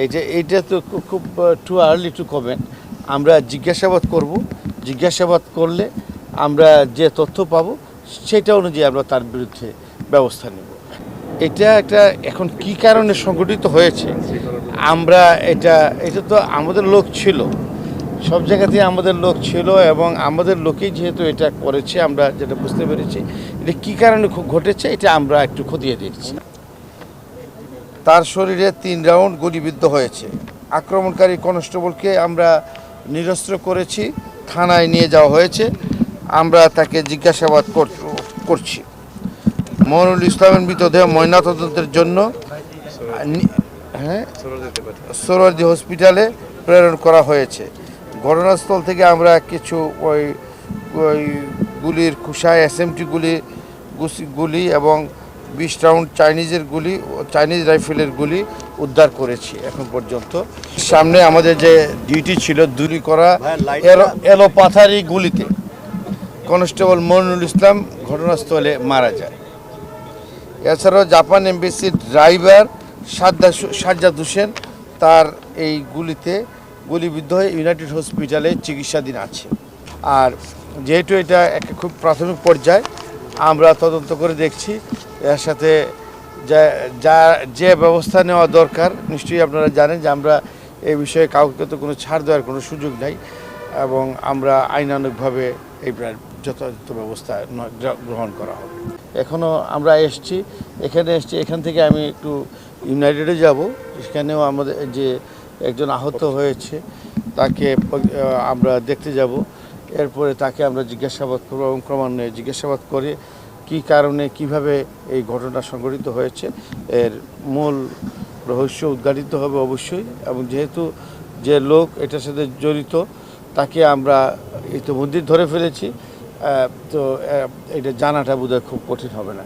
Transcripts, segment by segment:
এই যে এইটা তো খুব টু আর্লি টু কমেন্ট আমরা জিজ্ঞাসাবাদ করব। জিজ্ঞাসাবাদ করলে আমরা যে তথ্য পাবো, সেটা অনুযায়ী আমরা তার বিরুদ্ধে ব্যবস্থা নেব। এটা একটা, এখন কি কারণে সংগঠিত হয়েছে? আমরা এটা এটা তো আমাদের লোক ছিল। সব জায়গাতেই আমাদের লোক ছিল এবং আমাদের লোকেই যেহেতু এটা করেছে, আমরা যেটা বুঝতে পেরেছি, এটা কী কারণে ঘটেছে, এটা আমরা একটু খতিয়ে দেখছি। তার শরীরে তিন রাউন্ড গুলিবিদ্ধ হয়েছে। আক্রমণকারী কনস্টেবলকে আমরা নিরস্ত্র করেছি, থানায় নিয়ে যাওয়া হয়েছে। আমরা তাকে জিজ্ঞাসাবাদ কর- করছি। মনুল ইসলামের মৃতদেহ ময়নাতদন্তের জন্য হ্যাঁ? হসপিটালে প্রেরণ করা হয়েছে। ঘটনাস্থল থেকে আমরা কিছু ওই ওই গুলির খুশায় এসএমটি গুলি গুলি এবং বিশ রাউন্ড চাইনিজের গুলি চাইনিজ রাইফেলের গুলি উদ্ধার করেছি এখন পর্যন্ত। সামনে আমাদের যে ডিউটি ছিল দূরি করা এলো পাথারি গুলিতে কনস্টেবল মনুল ইসলাম ঘটনাস্থলে মারা যায়। এছাড়াও জাপান এমবেসির ড্রাইভার সাজ্জাদ সাজ্জাদ হোসেন তার এই গুলিতে গুলিবিদ্ধ হয়ে ইউনাইটেড হসপিটালে চিকিৎসাধীন আছে। আর যেহেতু এটা একটা খুব প্রাথমিক পর্যায়ে আমরা তদন্ত করে দেখছি এর সাথে যা যা ব্যবস্থা নেওয়া দরকার, নিশ্চয়ই আপনারা জানেন যে আমরা এই বিষয়ে কাউকে তো কোনো ছাড় দেওয়ার কোনো সুযোগ নাই এবং আমরা আইনানুগভাবে এই যথাযথ ব্যবস্থা গ্রহণ করা হবে। এখনও আমরা এসছি, এখানে এসছি, এখান থেকে আমি একটু ইউনাইটেডে যাব, সেখানেও আমাদের যে একজন আহত হয়েছে, তাকে আমরা দেখতে যাব, এরপরে তাকে আমরা জিজ্ঞাসাবাদ করব এবং ক্রমান্বয়ে জিজ্ঞাসাবাদ করে কী কারণে, কীভাবে এই ঘটনা সংঘটিত হয়েছে, এর মূল রহস্য উদ্ঘাটিত হবে অবশ্যই। এবং যেহেতু যে লোক এটার সাথে জড়িত, তাকে আমরা ইতিমধ্যেই ধরে ফেলেছি তো এটা জানাটা বোধহয় খুব কঠিন হবে না।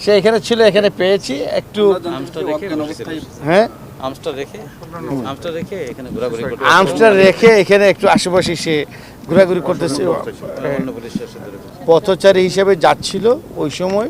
সে এখানে ছিল এখানে পেয়েছি। একটু হ্যাঁ? রেখে রেখে এখানে ঘোরাঘুরি করতে আর্মসটা রেখে এখানে একটু আশেপাশে সে ঘোরাঘুরি করতেছে। পথচারী হিসেবে যাচ্ছিল ওই সময়।